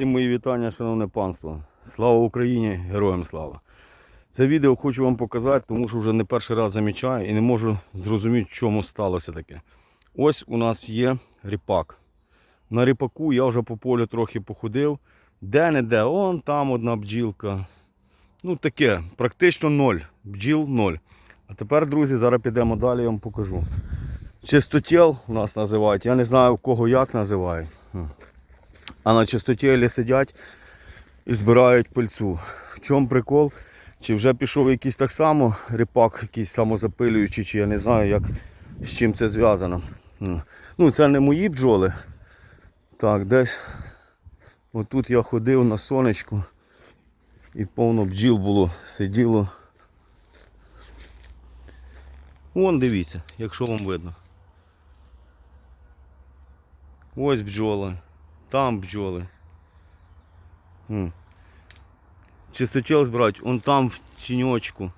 Всім мої вітання, шановне панство. Слава Україні, героям слава. Це відео хочу вам показати, тому що вже не перший раз замічаю і не можу зрозуміти, чому сталося таке. Ось у нас є ріпак. На ріпаку я вже по полю трохи походив. Де-не-де, он там одна бджілка. Ну таке, практично ноль. Бджіл ноль. А тепер, друзі, зараз підемо далі, я вам покажу. Чистотіл у нас називають. Я не знаю, кого як називають. А на чистотілі сидять і збирають пильцу. В чому прикол? Чи вже пішов якийсь так само ріпак, якийсь самозапилюючий, чи я не знаю, як, з чим це зв'язано. Ну, це не мої бджоли. Так, десь отут я ходив на сонечку і повно бджіл було, сиділо. Вон дивіться, якщо вам видно. Ось бджоли, там бджоли. М. Чистотіл збирають, он там в тіньочку.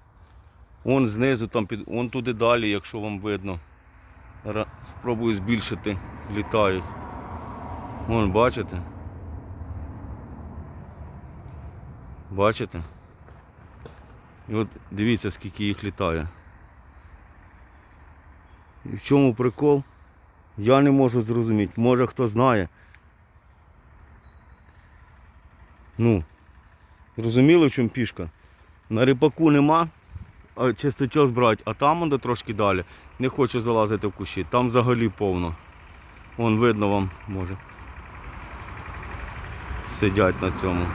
Он знизу, там під. Он туди далі, якщо вам видно. Ра- Спробую збільшити, літають. Вон, бачите? Бачите? І от дивіться, скільки їх літає. І в чому прикол? Я не можу зрозуміти. Може хто знає. Ну, зрозуміли, в чому пішка? На рипаку нема, а чистотіл збирають, а там де трошки далі. Не хочу залазити в кущі. Там взагалі повно. Вон видно вам може. Сидять на цьому.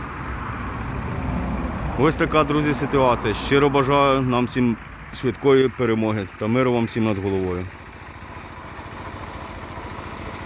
Ось така, друзі, ситуація. Щиро бажаю нам всім швидкої перемоги та миру вам всім над головою.